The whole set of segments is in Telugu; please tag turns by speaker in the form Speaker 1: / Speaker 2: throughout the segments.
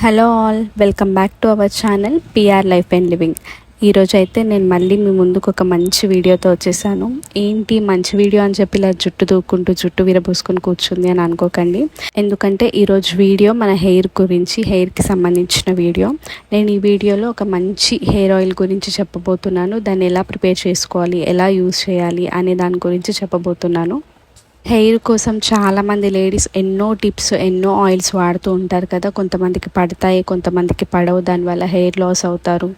Speaker 1: Hello all welcome back to our channel PR life and living. ఈరోజు అయితే నేను మళ్ళీ మీ ముందుకు ఒక మంచి వీడియోతో వచ్చేసాను. ఏంటి మంచి వీడియో అని చెప్పి ఇలా జుట్టు దూక్కుంటూ జుట్టు విరబోసుకొని కూర్చుంది అని అనుకోకండి. ఎందుకంటే ఈరోజు వీడియో మన హెయిర్ గురించి హెయిర్కి సంబంధించిన వీడియో. నేను ఈ వీడియోలో ఒక మంచి హెయిర్ ఆయిల్ గురించి చెప్పబోతున్నాను. దాన్ని ఎలా ప్రిపేర్ చేసుకోవాలి ఎలా యూజ్ చేయాలి అనే దాని గురించి చెప్పబోతున్నాను. హెయిర్ కోసం చాలామంది లేడీస్ ఎన్నో టిప్స్ ఎన్నో ఆయిల్స్ వాడుతూ ఉంటారు కదా. కొంతమందికి పడతాయి కొంతమందికి పడవు దానివల్ల హెయిర్ లాస్ అవుతారు.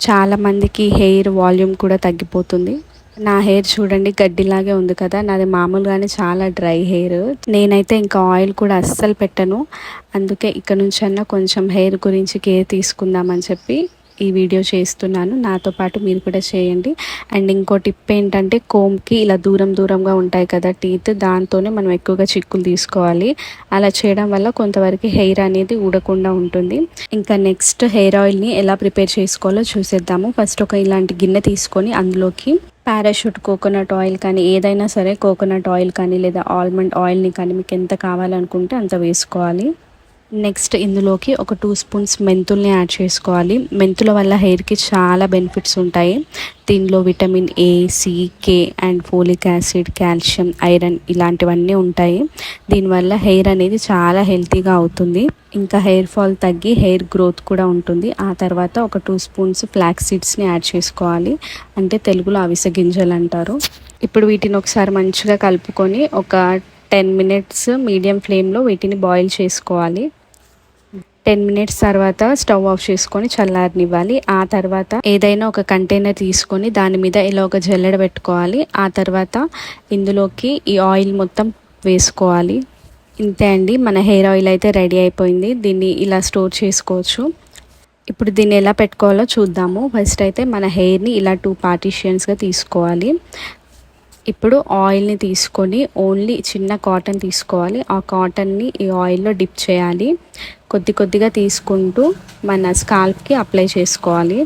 Speaker 1: చాలామందికి హెయిర్ వాల్యూమ్ కూడా తగ్గిపోతుంది. నా హెయిర్ చూడండి గడ్డిలాగే ఉంది కదా. నాది మామూలుగానే చాలా డ్రై హెయిర్. నేనైతే ఇంకా ఆయిల్ కూడా అస్సలు పెట్టను. అందుకే ఇక్కడ నుంచన్నా కొంచెం హెయిర్ గురించి కేర్ తీసుకుందామని చెప్పి ఈ వీడియో చేస్తున్నాను. నాతో పాటు మీరు కూడా చేయండి. అండ్ ఇంకో టిప్ ఏంటంటే కోమ్కి ఇలా దూరం దూరంగా ఉంటాయి కదా టీత్ దాంతోనే మనం ఎక్కువగా చిక్కులు తీసుకోవాలి. అలా చేయడం వల్ల కొంతవరకు హెయిర్ అనేది ఊడకుండా ఉంటుంది. ఇంకా నెక్స్ట్ హెయిర్ ఆయిల్ని ఎలా ప్రిపేర్ చేసుకోవాలో చూసేద్దాము. ఫస్ట్ ఒక ఇలాంటి గిన్నె తీసుకొని అందులోకి పారాషూట్ కోకోనట్ ఆయిల్ కానీ ఏదైనా సరే కోకోనట్ ఆయిల్ కానీ లేదా ఆల్మండ్ ఆయిల్ని కానీ మీకు ఎంత కావాలనుకుంటే అంత వేసుకోవాలి. నెక్స్ట్ ఇందులోకి ఒక టూ స్పూన్స్ మెంతుల్ని యాడ్ చేసుకోవాలి. మెంతుల వల్ల హెయిర్కి చాలా బెనిఫిట్స్ ఉంటాయి. దీనిలో vitamin A C K and folic acid calcium iron ఇలాంటివన్నీ ఉంటాయి. దీనివల్ల హెయిర్ అనేది చాలా హెల్తీగా అవుతుంది. ఇంకా హెయిర్ ఫాల్ తగ్గి హెయిర్ గ్రోత్ కూడా ఉంటుంది. ఆ తర్వాత ఒక టూ స్పూన్స్ ఫ్లాక్ సీడ్స్ని యాడ్ చేసుకోవాలి. అంటే తెలుగులో అవిసె గింజలు అంటారు. ఇప్పుడు వీటిని ఒకసారి మంచిగా కలుపుకొని ఒక టెన్ మినిట్స్ మీడియం ఫ్లేమ్లో వీటిని బాయిల్ చేసుకోవాలి. టెన్ మినిట్స్ తర్వాత స్టవ్ ఆఫ్ చేసుకొని చల్లారనివ్వాలి. ఆ తర్వాత ఏదైనా ఒక కంటైనర్ తీసుకొని దాని మీద ఇలా ఒక జల్లెడ పెట్టుకోవాలి. ఆ తర్వాత ఇందులోకి ఈ ఆయిల్ మొత్తం వేసుకోవాలి. ఇంతే అండి. మన హెయిర్ ఆయిల్ అయితే రెడీ అయిపోయింది. దీన్ని ఇలా స్టోర్ చేసుకోవచ్చు. ఇప్పుడు దీన్ని ఎలా పెట్టుకోవాలో చూద్దాము. ఫస్ట్ అయితే మన హెయిర్ని ఇలా టూ పార్టీషియన్స్గా తీసుకోవాలి. ఇప్పుడు ఆయిల్ని తీసుకొని ఓన్లీ చిన్న కాటన్ తీసుకోవాలి. ఆ కాటన్ని ఈ ఆయిల్లో డిప్ చేయాలి. కొద్ది కొద్దిగా తీసుకుంటూ మన స్కాల్ప్కి అప్లై చేసుకోవాలి.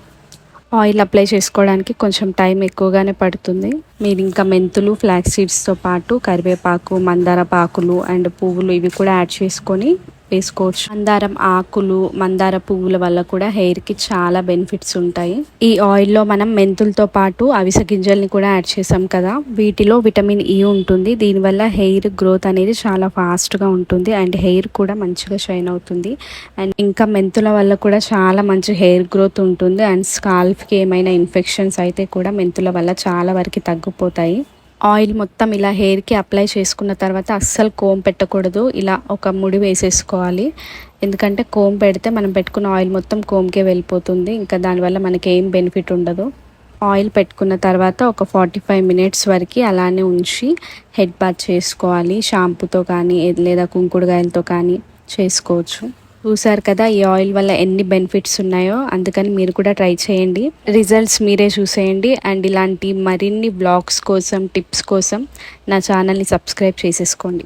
Speaker 1: ఆయిల్ అప్లై చేసుకోవడానికి కొంచెం టైం ఎక్కువగానే పడుతుంది. మీరు ఇంకా మెంతులు ఫ్లాక్ సీడ్స్తో పాటు కరివేపాకు మందార పాకులు అండ్ పువ్వులు ఇవి కూడా యాడ్ చేసుకొని వేసుకోవచ్చు. మందారం ఆకులు మందార పువ్వుల వల్ల కూడా హెయిర్కి చాలా బెనిఫిట్స్ ఉంటాయి. ఈ ఆయిల్లో మనం మెంతులతో పాటు అవిసె గింజల్ని కూడా యాడ్ చేసాం కదా. వీటిలో విటమిన్ ఈ e ఉంటుంది. దీనివల్ల హెయిర్ గ్రోత్ అనేది చాలా ఫాస్ట్గా ఉంటుంది అండ్ హెయిర్ కూడా మంచిగా షైన్ అవుతుంది. అండ్ ఇంకా మెంతుల వల్ల కూడా చాలా మంచి హెయిర్ గ్రోత్ ఉంటుంది. అండ్ స్కాల్ఫ్కి ఏమైనా ఇన్ఫెక్షన్స్ అయితే కూడా మెంతుల వల్ల చాలా వరకు తగ్గిపోతాయి. ఆయిల్ మొత్తం ఇలా హెయిర్కి అప్లై చేసుకున్న తర్వాత అస్సలు కోమ్ పెట్టకూడదు. ఇలా ఒక ముడి వేసేసుకోవాలి. ఎందుకంటే కోమ్ పెడితే మనం పెట్టుకున్న ఆయిల్ మొత్తం కోమ్కే వెళ్ళిపోతుంది. ఇంకా దానివల్ల మనకి ఏం బెనిఫిట్ ఉండదు. ఆయిల్ పెట్టుకున్న తర్వాత ఒక ఫార్టీ ఫైవ్ మినిట్స్ వరకు అలానే ఉంచి హెడ్ బాత్ చేసుకోవాలి. షాంపూతో కానీ లేదా కుంకుడుగాయలతో కానీ చేసుకోవచ్చు. చూసారు కదా ఈ ఆయిల్ వల్ల ఎన్ని బెనిఫిట్స్ ఉన్నాయో అందుకని మీరు కూడా ట్రై చేయండి. రిజల్ట్స్ మీరే చూసేయండి. అండ్ ఇలాంటి మరిన్ని బ్లాగ్స్ కోసం టిప్స్ కోసం నా ఛానల్ని సబ్స్క్రైబ్ చేసేసుకోండి.